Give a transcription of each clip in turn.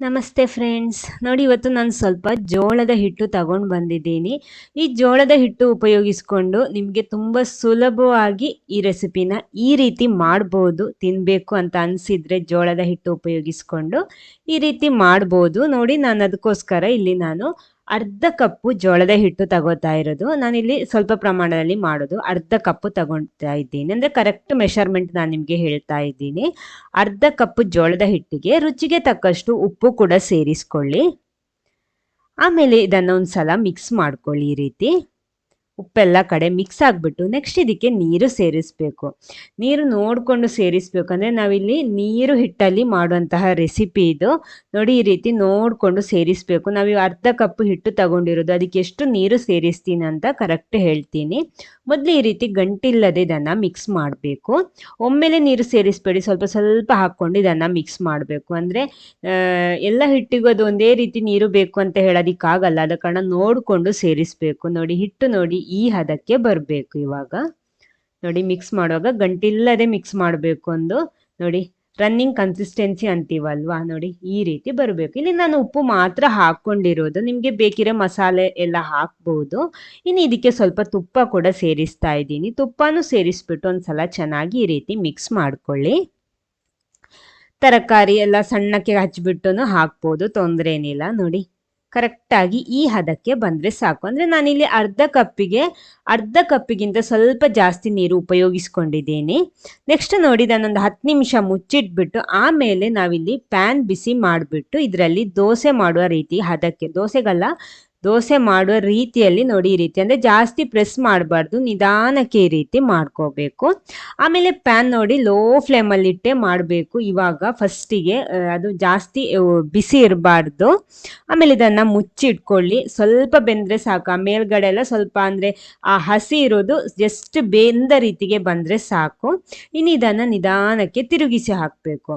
ನಮಸ್ತೆ ಫ್ರೆಂಡ್ಸ್. ನೋಡಿ, ಇವತ್ತು ನಾನು ಸ್ವಲ್ಪ ಜೋಳದ ಹಿಟ್ಟು ತಗೊಂಡು ಬಂದಿದ್ದೀನಿ. ಈ ಜೋಳದ ಹಿಟ್ಟು ಉಪಯೋಗಿಸ್ಕೊಂಡು ನಿಮಗೆ ತುಂಬ ಸುಲಭವಾಗಿ ಈ ರೆಸಿಪಿನ ಈ ರೀತಿ ಮಾಡ್ಬೋದು ತಿನ್ನಬೇಕು ಅಂತ ಅನಿಸಿದರೆ ಜೋಳದ ಹಿಟ್ಟು ಉಪಯೋಗಿಸ್ಕೊಂಡು ಈ ರೀತಿ ಮಾಡ್ಬೋದು. ನೋಡಿ, ನಾನು ಅದಕ್ಕೋಸ್ಕರ ಇಲ್ಲಿ ನಾನು ಅರ್ಧ ಕಪ್ಪು ಜೋಳದ ಹಿಟ್ಟು ತಗೋತಾ ಇರೋದು. ನಾನಿಲ್ಲಿ ಸ್ವಲ್ಪ ಪ್ರಮಾಣದಲ್ಲಿ ಮಾಡೋದು. ಅರ್ಧ ಕಪ್ಪು ತಗೊಳ್ತಾ ಇದ್ದೀನಿ. ಅಂದರೆ ಕರೆಕ್ಟ್ ಮೆಷರ್ಮೆಂಟ್ ನಾನು ನಿಮಗೆ ಹೇಳ್ತಾ ಇದ್ದೀನಿ. ಅರ್ಧ ಕಪ್ಪು ಜೋಳದ ಹಿಟ್ಟಿಗೆ ರುಚಿಗೆ ತಕ್ಕಷ್ಟು ಉಪ್ಪು ಕೂಡ ಸೇರಿಸ್ಕೊಳ್ಳಿ. ಆಮೇಲೆ ಇದನ್ನು ಒಂದು ಸಲ ಮಿಕ್ಸ್ ಮಾಡ್ಕೊಳ್ಳಿ ಈ ರೀತಿ. ಉಪ್ಪೆಲ್ಲ ಕಡೆ ಮಿಕ್ಸ್ ಆಗಿಬಿಟ್ಟು ನೆಕ್ಸ್ಟ್ ಇದಕ್ಕೆ ನೀರು ಸೇರಿಸ್ಬೇಕು. ನೀರು ನೋಡಿಕೊಂಡು ಸೇರಿಸ್ಬೇಕು. ಅಂದರೆ ನಾವಿಲ್ಲಿ ನೀರು ಹಿಟ್ಟಲ್ಲಿ ಮಾಡುವಂತಹ ರೆಸಿಪಿ ಇದು. ನೋಡಿ ಈ ರೀತಿ ನೋಡಿಕೊಂಡು ಸೇರಿಸಬೇಕು. ನಾವು ಅರ್ಧ ಕಪ್ ಹಿಟ್ಟು ತಗೊಂಡಿರೋದು. ಅದಕ್ಕೆ ಎಷ್ಟು ನೀರು ಸೇರಿಸ್ತೀನಿ ಅಂತ ಕರೆಕ್ಟ್ ಹೇಳ್ತೀನಿ. ಮೊದಲು ಈ ರೀತಿ ಗಂಟಿಲ್ಲದೆ ಇದನ್ನು ಮಿಕ್ಸ್ ಮಾಡಬೇಕು. ಒಮ್ಮೆಲೆ ನೀರು ಸೇರಿಸ್ಬೇಡಿ, ಸ್ವಲ್ಪ ಸ್ವಲ್ಪ ಹಾಕ್ಕೊಂಡು ಇದನ್ನು ಮಿಕ್ಸ್ ಮಾಡಬೇಕು. ಅಂದರೆ ಎಲ್ಲ ಹಿಟ್ಟಿಗೂ ಅದು ಒಂದೇ ರೀತಿ ನೀರು ಬೇಕು ಅಂತ ಹೇಳೋದಕ್ಕಾಗಲ್ಲ. ಅದ ಕಾರಣ ನೋಡಿಕೊಂಡು ಸೇರಿಸಬೇಕು. ನೋಡಿ, ಹಿಟ್ಟು ನೋಡಿ, ಈ ಹದಕ್ಕೆ ಬರಬೇಕು ಇವಾಗ. ನೋಡಿ ಮಿಕ್ಸ್ ಮಾಡುವಾಗ ಗಂಟಿಲ್ಲದೆ ಮಿಕ್ಸ್ ಮಾಡಬೇಕು ಒಂದು. ನೋಡಿ ರನ್ನಿಂಗ್ ಕನ್ಸಿಸ್ಟೆನ್ಸಿ ಅಂತೀವಲ್ವಾ? ನೋಡಿ, ಈ ರೀತಿ ಬರಬೇಕು. ಇಲ್ಲಿ ನಾನು ಉಪ್ಪು ಮಾತ್ರ ಹಾಕ್ಕೊಂಡಿರೋದು. ನಿಮಗೆ ಬೇಕಿರೋ ಮಸಾಲೆ ಎಲ್ಲ ಹಾಕ್ಬೋದು. ಇನ್ನು ಇದಕ್ಕೆ ಸ್ವಲ್ಪ ತುಪ್ಪ ಕೂಡ ಸೇರಿಸ್ತಾ ಇದ್ದೀನಿ. ತುಪ್ಪನೂ ಸೇರಿಸ್ಬಿಟ್ಟು ಒಂದ್ಸಲ ಚೆನ್ನಾಗಿ ಈ ರೀತಿ ಮಿಕ್ಸ್ ಮಾಡ್ಕೊಳ್ಳಿ. ತರಕಾರಿ ಎಲ್ಲ ಸಣ್ಣಕ್ಕೆ ಹಚ್ಚಿಬಿಟ್ಟು ಹಾಕ್ಬೋದು ತೊಂದರೆ ಏನಿಲ್ಲ ನೋಡಿ ಕರೆಕ್ಟಾಗಿ ಈ ಹದಕ್ಕೆ ಬಂದರೆ ಸಾಕು. ಅಂದರೆ ನಾನಿಲ್ಲಿ ಅರ್ಧ ಕಪ್ಪಿಗೆ, ಅರ್ಧ ಕಪ್ಪಿಗಿಂತ ಸ್ವಲ್ಪ ಜಾಸ್ತಿ ನೀರು ಉಪಯೋಗಿಸ್ಕೊಂಡಿದ್ದೀನಿ. ನೆಕ್ಸ್ಟ್ ನೋಡಿ ನಾನೊಂದು ಹತ್ತು ನಿಮಿಷ ಮುಚ್ಚಿಟ್ಬಿಟ್ಟು ಆಮೇಲೆ ನಾವಿಲ್ಲಿ ಪ್ಯಾನ್ ಬಿಸಿ ಮಾಡಿಬಿಟ್ಟು ಇದರಲ್ಲಿ ದೋಸೆ ಮಾಡುವ ರೀತಿ ಹದಕ್ಕೆ, ದೋಸೆಗಲ್ಲ ದೋಸೆ ಮಾಡುವ ರೀತಿಯಲ್ಲಿ ನೋಡಿ ಈ ರೀತಿ. ಅಂದರೆ ಜಾಸ್ತಿ ಪ್ರೆಸ್ ಮಾಡಬಾರ್ದು, ನಿಧಾನಕ್ಕೆ ಈ ರೀತಿ ಮಾಡ್ಕೋಬೇಕು. ಆಮೇಲೆ ಪ್ಯಾನ್ ನೋಡಿ ಲೋ ಫ್ಲೇಮಲ್ಲಿ ಇಟ್ಟೆ ಮಾಡಬೇಕು. ಇವಾಗ ಫಸ್ಟಿಗೆ ಅದು ಜಾಸ್ತಿ ಬಿಸಿ ಇರಬಾರ್ದು. ಆಮೇಲೆ ಇದನ್ನು ಮುಚ್ಚಿಟ್ಕೊಳ್ಳಿ. ಸ್ವಲ್ಪ ಬೆಂದರೆ ಸಾಕು. ಆ ಮೇಲ್ಗಡೆ ಎಲ್ಲ ಸ್ವಲ್ಪ ಅಂದರೆ ಆ ಹಸಿ ಇರೋದು ಜಸ್ಟ್ ಬೆಂದ ರೀತಿಗೆ ಬಂದರೆ ಸಾಕು. ಇನ್ನು ಇದನ್ನು ನಿಧಾನಕ್ಕೆ ತಿರುಗಿಸಿ ಹಾಕಬೇಕು.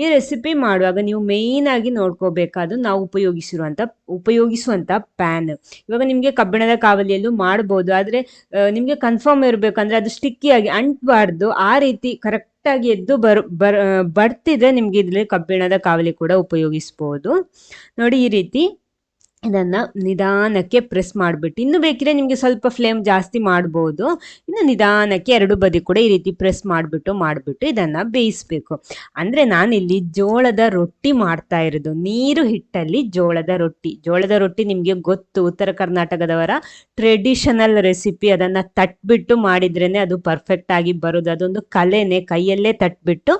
ಈ ರೆಸಿಪಿ ಮಾಡುವಾಗ ನೀವು ಮೇಯ್ನಾಗಿ ನೋಡ್ಕೋಬೇಕಾದ್ರು ನಾವು ಉಪಯೋಗಿಸಿರುವಂಥ ಉಪಯೋಗಿಸುವಂಥ ಪ್ಯಾನ್ ಇವಾಗ ನಿಮಗೆ ಕಬ್ಬಿಣದ ಕಾವಲಿಯಲ್ಲೂ ಮಾಡ್ಬೋದು, ಆದರೆ ನಿಮಗೆ ಕನ್ಫರ್ಮ್ ಇರಬೇಕಂದ್ರೆ ಅದು ಸ್ಟಿಕ್ಕಿಯಾಗಿ ಅಂಟಬಾರ್ದು. ಆ ರೀತಿ ಕರೆಕ್ಟಾಗಿ ಎದ್ದು ಬರ್ ಬರ್ ಬರ್ತಿದ್ರೆ ನಿಮಗೆ ಇದರಲ್ಲಿ ಕಬ್ಬಿಣದ ಕಾವಲಿ ಕೂಡ ಉಪಯೋಗಿಸ್ಬೋದು. ನೋಡಿ ಈ ರೀತಿ. ಇದನ್ನು ನಿಧಾನಕ್ಕೆ ಪ್ರೆಸ್ ಮಾಡಿಬಿಟ್ಟು, ಇನ್ನು ಬೇಕಿದ್ರೆ ನಿಮಗೆ ಸ್ವಲ್ಪ ಫ್ಲೇಮ್ ಜಾಸ್ತಿ ಮಾಡ್ಬೋದು. ಇನ್ನು ನಿಧಾನಕ್ಕೆ ಎರಡು ಬದಿ ಕೂಡ ಈ ರೀತಿ ಪ್ರೆಸ್ ಮಾಡಿಬಿಟ್ಟು ಮಾಡಿಬಿಟ್ಟು ಇದನ್ನು ಬೇಯಿಸಬೇಕು. ಅಂದರೆ ನಾನಿಲ್ಲಿ ಜೋಳದ ರೊಟ್ಟಿ ಮಾಡ್ತಾ ಇರೋದು. ನೀರು ಹಿಟ್ಟಲ್ಲಿ ಜೋಳದ ರೊಟ್ಟಿ. ಜೋಳದ ರೊಟ್ಟಿ ನಿಮಗೆ ಗೊತ್ತು, ಉತ್ತರ ಕರ್ನಾಟಕದವರ ಟ್ರೆಡಿಷನಲ್ ರೆಸಿಪಿ ಅದನ್ನು ತಟ್ಬಿಟ್ಟು ಮಾಡಿದ್ರೇ ಅದು ಪರ್ಫೆಕ್ಟ್ ಆಗಿ ಬರೋದು. ಅದೊಂದು ಕಲೆನೇ, ಕೈಯಲ್ಲೇ ತಟ್ಬಿಟ್ಟು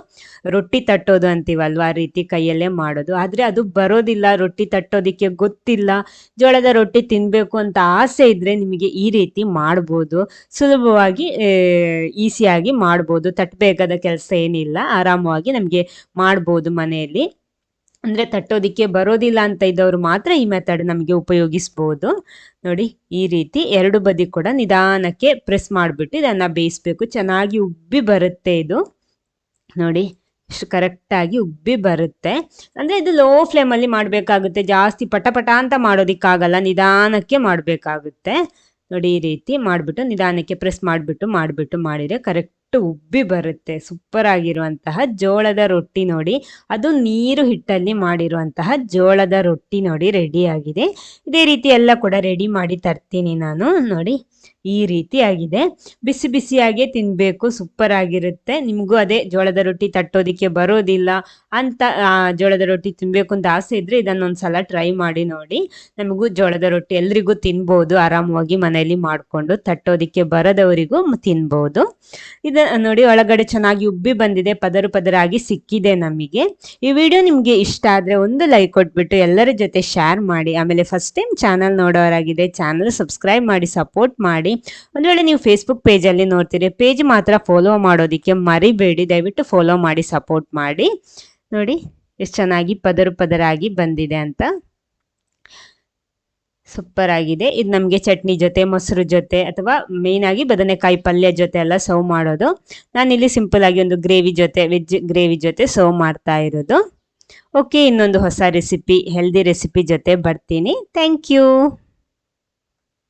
ರೊಟ್ಟಿ ತಟ್ಟೋದು ಅಂತೀವಲ್ವ? ಆ ರೀತಿ ಕೈಯಲ್ಲೇ ಮಾಡೋದು. ಆದರೆ ಅದು ಬರೋದಿಲ್ಲ, ರೊಟ್ಟಿ ತಟ್ಟೋದಕ್ಕೆ ಗೊತ್ತಿಲ್ಲ. ಜೋಳದ ರೊಟ್ಟಿ ತಿನ್ನಬೇಕು ಅಂತ ಆಸೆ ಇದ್ರೆ ನಿಮಗೆ ಈ ರೀತಿ ಮಾಡ್ಬೋದು. ಸುಲಭವಾಗಿ ಈಸಿಯಾಗಿ ಮಾಡ್ಬೋದು. ತಟ್ಟಬೇಕಾದ ಕೆಲಸ ಏನಿಲ್ಲ. ಆರಾಮವಾಗಿ ನಮಗೆ ಮಾಡ್ಬೋದು ಮನೆಯಲ್ಲಿ. ಅಂದರೆ ತಟ್ಟೋದಿಕ್ಕೆ ಬರೋದಿಲ್ಲ ಅಂತ ಇದ್ದವರು ಮಾತ್ರ ಈ ಮೆಥಡ್ ನಮಗೆ ಉಪಯೋಗಿಸ್ಬೋದು. ನೋಡಿ, ಈ ರೀತಿ ಎರಡು ಬದಿ ಕೂಡ ನಿಧಾನಕ್ಕೆ ಪ್ರೆಸ್ ಮಾಡಿಬಿಟ್ಟು ಇದನ್ನು ಬೇಯಿಸ್ಬೇಕು. ಚೆನ್ನಾಗಿ ಉಬ್ಬಿ ಬರುತ್ತೆ ಇದು. ನೋಡಿ ಇಷ್ಟು ಕರೆಕ್ಟಾಗಿ ಉಬ್ಬಿ ಬರುತ್ತೆ. ಅಂದರೆ ಇದು ಲೋ ಫ್ಲೇಮಲ್ಲಿ ಮಾಡಬೇಕಾಗುತ್ತೆ. ಜಾಸ್ತಿ ಪಟ ಪಟ ಅಂತ ಮಾಡೋದಕ್ಕಾಗಲ್ಲ. ನಿಧಾನಕ್ಕೆ ಮಾಡಬೇಕಾಗುತ್ತೆ. ನೋಡಿ ಈ ರೀತಿ ಮಾಡಿಬಿಟ್ಟು ನಿಧಾನಕ್ಕೆ ಪ್ರೆಸ್ ಮಾಡಿಬಿಟ್ಟು ಮಾಡಿಬಿಟ್ಟು ಮಾಡಿದರೆ ಕರೆಕ್ಟ್ ಉಬ್ಬಿ ಬರುತ್ತೆ. ಸೂಪರ್ ಆಗಿರುವಂತಹ ಜೋಳದ ರೊಟ್ಟಿ ನೋಡಿ. ಅದು ನೀರು ಹಿಟ್ಟಲ್ಲಿ ಮಾಡಿರುವಂತಹ ಜೋಳದ ರೊಟ್ಟಿ ನೋಡಿ ರೆಡಿ ಆಗಿದೆ. ಇದೇ ರೀತಿ ಎಲ್ಲ ಕೂಡ ರೆಡಿ ಮಾಡಿ ತರ್ತೀನಿ ನಾನು. ನೋಡಿ. ಈ ರೀತಿ ಆಗಿದೆ ಬಿಸಿ ಬಿಸಿಯಾಗೇ ತಿನ್ನಬೇಕು ಸೂಪರ್ ಆಗಿರುತ್ತೆ ನಿಮಗೂ ಅದೇ ಜೋಳದ ರೊಟ್ಟಿ ತಟ್ಟೋದಿಕ್ಕೆ ಬರೋದಿಲ್ಲ ಅಂತ ಜೋಳದ ರೊಟ್ಟಿ ತಿನ್ನಬೇಕು ಅಂತ ಆಸೆ ಇದ್ರೆ ಇದನ್ನೊಂದು ಸಲ ಟ್ರೈ ಮಾಡಿ ನೋಡಿ. ನಮಗೂ ಜೋಳದ ರೊಟ್ಟಿ ಎಲ್ರಿಗೂ ತಿನ್ಬೋದು, ಆರಾಮವಾಗಿ ಮನೆಯಲ್ಲಿ ಮಾಡಿಕೊಂಡು ತಟ್ಟೋದಿಕ್ಕೆ ಬರದವರಿಗೂ ತಿನ್ಬೋದು. ಇದ, ನೋಡಿ ಒಳಗಡೆ ಚೆನ್ನಾಗಿ ಉಬ್ಬಿ ಬಂದಿದೆ, ಪದರು ಪದರಾಗಿ ಸಿಕ್ಕಿದೆ ನಮಗೆ. ಈ ವಿಡಿಯೋ ನಿಮಗೆ ಇಷ್ಟ ಆದರೆ ಒಂದು ಲೈಕ್ ಕೊಟ್ಬಿಟ್ಟು ಎಲ್ಲರ ಜೊತೆ ಶೇರ್ ಮಾಡಿ. ಆಮೇಲೆ ಫಸ್ಟ್ ಟೈಮ್ ಚಾನಲ್ ನೋಡೋರಾಗಿದೆ ಚಾನಲ್ ಸಬ್ಸ್ಕ್ರೈಬ್ ಮಾಡಿ ಸಪೋರ್ಟ್ ಮಾಡಿ. ಒಂದು ವೇಳೆ ನೀವು ಫೇಸ್ಬುಕ್ ಪೇಜಲ್ಲಿ ನೋಡ್ತೀರಿ ಪೇಜ್ ಮಾತ್ರ ಫಾಲೋ ಮಾಡೋದಕ್ಕೆ ಮರಿಬೇಡಿ, ದಯವಿಟ್ಟು ಫಾಲೋ ಮಾಡಿ ಸಪೋರ್ಟ್ ಮಾಡಿ. ನೋಡಿ, ಎಷ್ಟು ಚೆನ್ನಾಗಿ ಪದರು ಪದರಾಗಿ ಬಂದಿದೆ ಅಂತ. ಸೂಪರ್ ಆಗಿದೆ. ಇದು ನಮಗೆ ಚಟ್ನಿ ಜೊತೆ, ಮೊಸರು ಜೊತೆ, ಅಥವಾ ಆಗಿ ಬದನೆಕಾಯಿ ಪಲ್ಯ ಜೊತೆ ಎಲ್ಲ ಸರ್ವ್ ಮಾಡೋದು. ನಾನಿಲ್ಲಿ ಸಿಂಪಲ್ ಆಗಿ ಒಂದು ಗ್ರೇವಿ ಜೊತೆ ವೆಜ್ ಗ್ರೇವಿ ಜೊತೆ ಸರ್ವ್ ಮಾಡ್ತಾ ಇರೋದು. ಓಕೆ ಇನ್ನೊಂದು ಹೊಸ ರೆಸಿಪಿ ಹೆಲ್ದಿ ರೆಸಿಪಿ ಜೊತೆ ಬರ್ತೀನಿ. Thank you